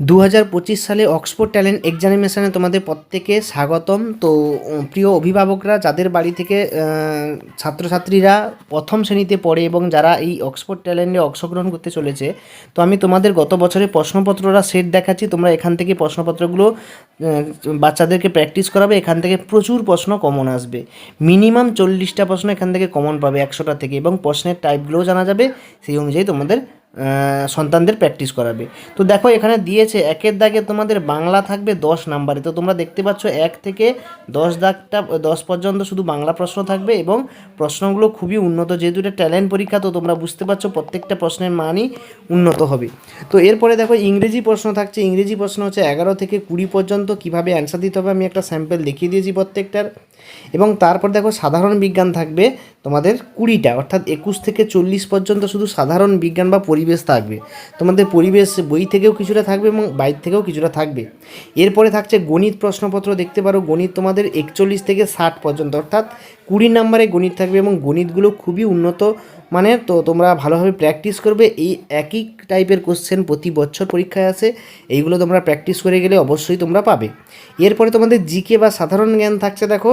দু হাজার পঁচিশ সালে অক্সফোর্ড ট্যালেন্ট এক্সামিনেশানে তোমাদের প্রত্যেকে স্বাগতম। তো প্রিয় অভিভাবকরা, যাদের বাড়ি থেকে ছাত্রছাত্রীরা প্রথম শ্রেণীতে পড়ে এবং যারা এই অক্সফোর্ড ট্যালেন্টে অংশগ্রহণ করতে চলেছে, তো আমি তোমাদের গত বছরের প্রশ্নপত্ররা সেট দেখাচ্ছি। তোমরা এখান থেকে প্রশ্নপত্রগুলো বাচ্চাদেরকে প্র্যাকটিস করাবে, এখান থেকে প্রচুর প্রশ্ন কমন আসবে। মিনিমাম চল্লিশটা প্রশ্ন এখান থেকে কমন পাবে একশোটা থেকে এবং প্রশ্নের টাইপগুলোও জানা যাবে। সেই অনুযায়ী তোমাদের সন্তানদের প্র্যাকটিস করাবে। তো দেখো এখানে দিয়েছে, একের দাগে তোমাদের বাংলা থাকবে দশ নাম্বারে। তো তোমরা দেখতে পাচ্ছ এক থেকে দশ দাগটা, দশ পর্যন্ত শুধু বাংলা প্রশ্ন থাকবে এবং প্রশ্নগুলো খুবই উন্নত। যেহেতু এটা ট্যালেন্ট পরীক্ষা, তো তোমরা বুঝতে পারছ প্রত্যেকটা প্রশ্নের মানই উন্নত হবে। তো এরপরে দেখো ইংরেজি প্রশ্ন থাকছে। ইংরেজি প্রশ্ন হচ্ছে এগারো থেকে কুড়ি পর্যন্ত কীভাবে অ্যান্সার দিতে হবে আমি একটা স্যাম্পেল দেখিয়ে দিয়েছি প্রত্যেকটার। এবং তারপর দেখো সাধারণ বিজ্ঞান থাকবে তোমাদের কুড়িটা, অর্থাৎ একুশ থেকে চল্লিশ পর্যন্ত শুধু সাধারণ বিজ্ঞান বা পরিবেশ থাকবে। তোমাদের পরিবেশ বই থেকেও কিছুটা থাকবে এবং বাইর থেকেও কিছুটা থাকবে। এরপরে থাকছে গণিত প্রশ্নপত্র, দেখতে পারো গণিত তোমাদের একচল্লিশ থেকে ষাট পর্যন্ত, অর্থাৎ কুড়ি নম্বরে গণিত থাকবে এবং গণিতগুলো খুবই উন্নত মানে তো তোমরা ভালোভাবে প্র্যাকটিস করবে, এই একই টাইপের কোশ্চেন প্রতি বছর পরীক্ষায় আসে, এইগুলো তোমরা প্র্যাকটিস করে গেলে অবশ্যই তোমরা পাবে। এরপরে তোমাদের জিকে বা সাধারণ জ্ঞান থাকছে দেখো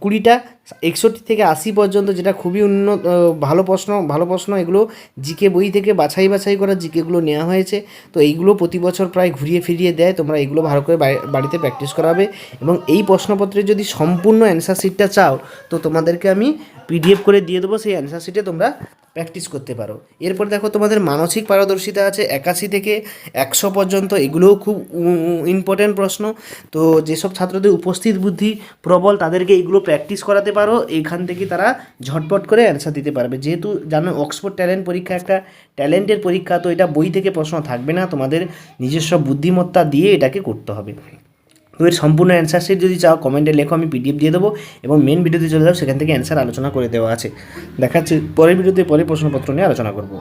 কুড়িটা, একষট্টি থেকে আশি পর্যন্ত যেটা খুবই উন্নত ভালো প্রশ্ন ভালো প্রশ্ন, এগুলো জিকে বই থেকে বাছাই বাছাই করা জিকেগুলো নেওয়া হয়েছে। তো এইগুলো প্রতি বছর প্রায় ঘুরিয়ে ফিরিয়ে দেয়, তোমরা এগুলো ভালো করে বাড়ি- বাড়িতে প্র্যাকটিস করাবে। এবং এই প্রশ্নপত্রের যদি সম্পূর্ণ অ্যান্সার শিটটা চাও, তো তোমাদেরকে আমি পিডিএফ করে দিয়ে দেবো, সেই অ্যান্সার শিটে তোমরা প্র্যাকটিস করতে পারো। এরপর দেখো, তোমাদের মানসিক পারদর্শিতা আছে একাশি থেকে একশো পর্যন্ত, এগুলোও খুব ইম্পর্ট্যান্ট প্রশ্ন। তো যেসব ছাত্রদের উপস্থিত বুদ্ধি প্রবল তাদেরকে এইগুলো প্র্যাকটিস করাতে পারো এখান থেকে তারা ঝটপট করে অ্যান্সার দিতে পারবে। যেহেতু জানো অক্সফোর্ড ট্যালেন্ট পরীক্ষা একটা ট্যালেন্টের পরীক্ষা, তো এটা বই থেকে প্রশ্ন থাকবে না। তোমাদের নিজস্ব বুদ্ধিমত্তা দিয়ে এটাকে করতে হবে। তো এর সম্পূর্ণ অ্যান্সার শিট যদি চাও কমেন্টে লেখো, আমি পিডিএফ দিয়ে দেবো এবং মেন ভিডিওতে চলে যাও, সেখান থেকে অ্যান্সার আলোচনা করে দেওয়া আছে। দেখাচ্ছি পরের ভিডিওতে পরে প্রশ্নপত্র নিয়ে আলোচনা করব।